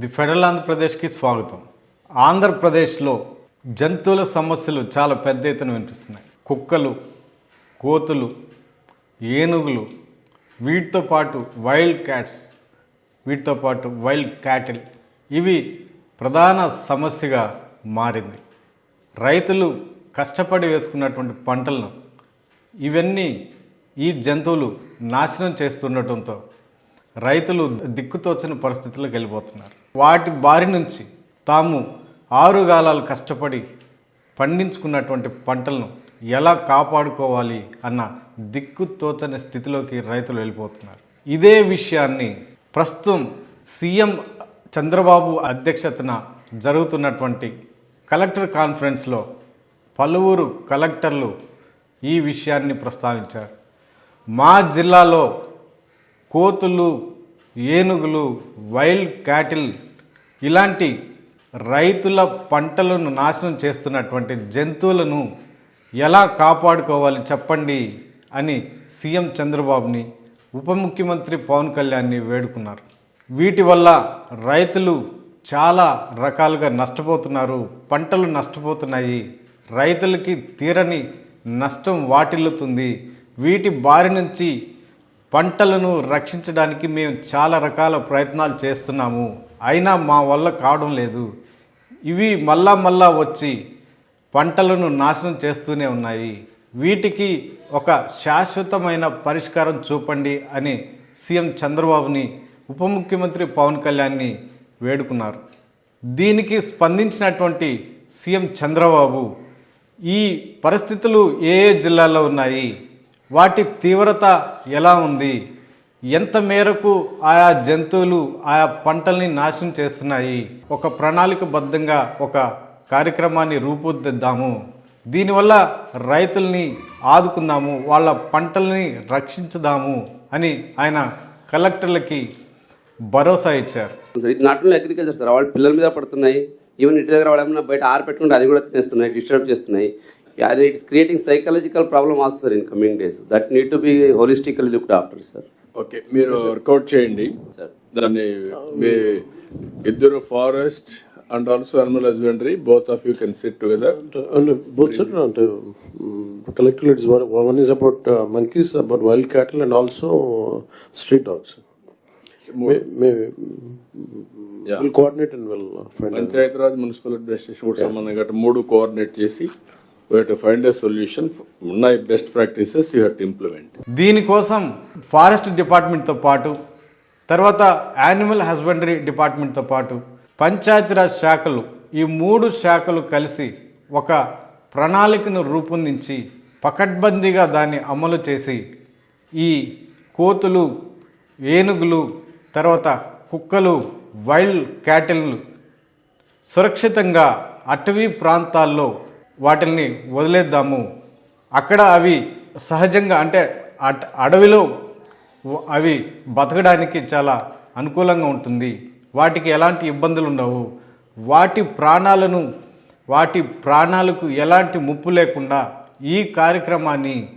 The federal ఆంధ్రప్రదేశ్కి స్వాగతం. ఆంధ్రప్రదేశ్లో జంతువుల సమస్యలు చాలా పెద్ద ఎత్తున వినిపిస్తున్నాయి. కుక్కలు కోతులు ఏనుగులు వీటితో పాటు వైల్డ్ క్యాట్స్ వీటితో పాటు వైల్డ్ క్యాటిల్ ఇవి ప్రధాన సమస్యగా మారింది. రైతులు కష్టపడి వేసుకున్నటువంటి పంటలను ఇవన్నీ ఈ జంతువులు నాశనం చేస్తుండటంతో రైతులు దిక్కుతోచని పరిస్థితుల్లోకి వెళ్ళిపోతున్నారు. వాటి బారి నుంచి తాము ఆరుగాలాలు కష్టపడి పండించుకున్నటువంటి పంటలను ఎలా కాపాడుకోవాలి అన్న దిక్కుతోచని స్థితిలోకి రైతులు వెళ్ళిపోతున్నారు. ఇదే విషయాన్ని ప్రస్తుతం సీఎం చంద్రబాబు అధ్యక్షతన జరుగుతున్నటువంటి కలెక్టర్ కాన్ఫరెన్స్లో పలువురు కలెక్టర్లు ఈ విషయాన్ని ప్రస్తావించారు. మా జిల్లాలో కోతులు ఏనుగులు వైల్డ్ క్యాటిల్ ఇలాంటి రైతుల పంటలను నాశనం చేస్తున్నటువంటి జంతువులను ఎలా కాపాడుకోవాలి చెప్పండి అని సీఎం చంద్రబాబుని ఉప ముఖ్యమంత్రి పవన్ కళ్యాణ్ని వేడుకున్నారు. వీటి వల్ల రైతులు చాలా రకాలుగా నష్టపోతున్నారు పంటలు నష్టపోతున్నాయి రైతులకి తీరని నష్టం వాటిల్లుతుంది. వీటి బారి నుంచి పంటలను రక్షించడానికి మేము చాలా రకాల ప్రయత్నాలు చేస్తున్నాము. అయినా మా వల్ల కావడం లేదు. ఇవి మళ్ళా మళ్ళా వచ్చి పంటలను నాశనం చేస్తూనే ఉన్నాయి. వీటికి ఒక శాశ్వతమైన పరిష్కారం చూపండి అని సీఎం చంద్రబాబుని ఉప ముఖ్యమంత్రి పవన్ కళ్యాణ్ని వేడుకున్నారు. దీనికి స్పందించినటువంటి సీఎం చంద్రబాబు ఈ పరిస్థితులు ఏ ఏ జిల్లాల్లో ఉన్నాయి? వాటి తీవ్రత ఎలా ఉంది? ఎంత మేరకు ఆయా జంతువులు ఆయా పంటల్ని నాశనం చేస్తున్నాయి? ఒక ప్రణాళికబద్ధంగా ఒక కార్యక్రమాన్ని రూపుదిద్దాము. దీనివల్ల రైతుల్ని ఆదుకుందాము వాళ్ళ పంటల్ని రక్షించుదాము అని ఆయన కలెక్టర్లకి భరోసా ఇచ్చారు. ఇది నాట్ ఓన్లీ అగ్రికల్చర్ సార్ వాళ్ళ పిల్లల మీద పడుతున్నాయి. ఈవెన్ ఇంటి దగ్గర వాళ్ళు ఏమైనా బయట ఆరపెట్టుకుంటే అది కూడా తినేస్తున్నాయి డిస్టర్బ్ చేస్తున్నాయి. అది it's creating psychological problem also sir in coming days that need to be holistically looked after sir okay మీరు వర్కౌట్ చేయండి. సార్ దాన్ని మీ ఇద్దరు forest and also animal husbandry both of you can sit together And both sir, and collectively it's one, one is about uh, monkeys, about wild cattle and also street dogs. May, may, Yeah. we'll coordinate and we'll uh, find out. Panchayati Raj municipal administration కూడా సంబంధం గట్రా మూడు coordinate చేసి to find solution ఉన్నాయి best practices you have implement దీనికోసం forest డిపార్ట్మెంట్తో పాటు తర్వాత యానిమల్ హస్బెండరీ డిపార్ట్మెంట్తో పాటు పంచాయతీరాజ్ శాఖలు ఈ మూడు శాఖలు కలిసి ఒక ప్రణాళికను రూపొందించి పకడ్బందీగా దాన్ని అమలు చేసి ఈ కోతులు ఏనుగులు తర్వాత కుక్కలు వైల్డ్ క్యాటిల్ను సురక్షితంగా అటవీ ప్రాంతాల్లో వాటిని వదిలేద్దాము. అక్కడ అవి సహజంగా అంటే అట్ అడవిలో అవి బతకడానికి చాలా అనుకూలంగా ఉంటుంది. వాటికి ఎలాంటి ఇబ్బందులు ఉండవు. వాటి ప్రాణాలను వాటి ప్రాణాలకు ఎలాంటి ముప్పు లేకుండా ఈ కార్యక్రమాన్ని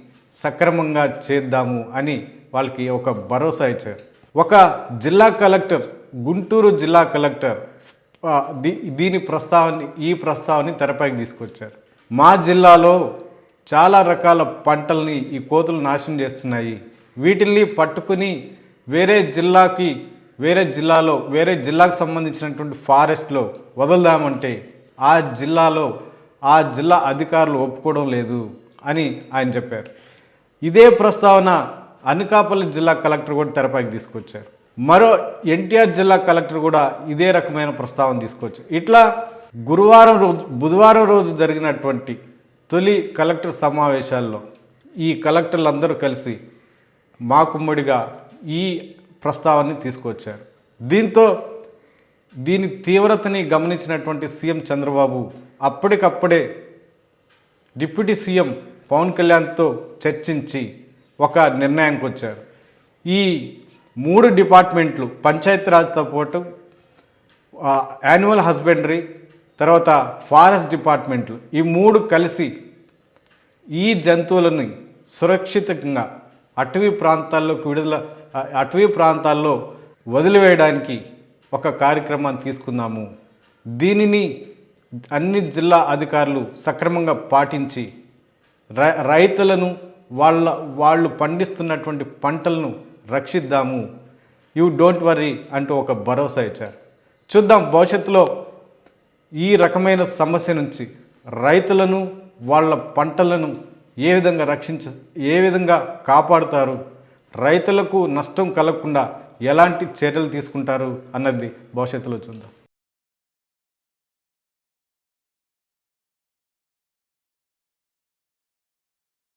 సక్రమంగా చేద్దాము అని వాళ్ళకి ఒక భరోసా ఇచ్చారు. ఒక జిల్లా కలెక్టర్ గుంటూరు జిల్లా కలెక్టర్ దీ- దీని ప్రస్తావన ఈ ప్రస్తావన తెరపైకి తీసుకొచ్చారు. మా జిల్లాలో చాలా రకాల పంటల్ని ఈ కోతులు నాశనం చేస్తున్నాయి. వీటిల్ని పట్టుకుని వేరే జిల్లాకి వేరే జిల్లాలో వేరే జిల్లాకు సంబంధించినటువంటి ఫారెస్ట్లో వదులుదామంటే ఆ జిల్లాలో ఆ జిల్లా అధికారులు ఒప్పుకోవడం లేదు అని ఆయన చెప్పారు. ఇదే ప్రస్తావన అనకాపల్లి జిల్లా కలెక్టర్ కూడా తెరపైకి తీసుకొచ్చారు. మరో ఎన్టీఆర్ జిల్లా కలెక్టర్ కూడా ఇదే రకమైన ప్రస్తావన తీసుకొచ్చారు. ఇట్లా గురువారం రోజు బుధవారం రోజు జరిగినటువంటి తొలి కలెక్టర్ సమావేశాల్లో ఈ కలెక్టర్లందరూ కలిసి మాకుమ్మడిగా ఈ ప్రస్తావాన్ని తీసుకొచ్చారు. దీంతో దీని తీవ్రతని గమనించినటువంటి సీఎం చంద్రబాబు అప్పటికప్పుడే డిప్యూటీ సీఎం పవన్ కళ్యాణ్తో చర్చించి ఒక నిర్ణయానికి వచ్చారు. ఈ మూడు డిపార్ట్మెంట్లు పంచాయతీరాజ్తో పాటు యాన్యువల్ హస్బెండరీ తర్వాత ఫారెస్ట్ డిపార్ట్మెంట్లు ఈ మూడు కలిసి ఈ జంతువులని సురక్షితంగా అటవీ ప్రాంతాల్లోకి విడుదల అటవీ ప్రాంతాల్లో వదిలివేయడానికి ఒక కార్యక్రమాన్ని తీసుకుందాము. దీనిని అన్ని జిల్లా అధికారులు సక్రమంగా పాటించి రై- రైతులను వాళ్ళ వాళ్ళు పండిస్తున్నటువంటి పంటలను రక్షిద్దాము. యూ డోంట్ వరీ అంటూ ఒక భరోసా ఇచ్చారు. చూద్దాం భవిష్యత్తులో ఈ రకమైన సమస్య నుంచి రైతులను వాళ్ళ పంటలను ఏ విధంగా రక్షించ ఏ విధంగా కాపాడుతారు రైతులకు నష్టం కలగకుండా ఎలాంటి చర్యలు తీసుకుంటారు అన్నది భవిష్యత్తులో చూద్దాం.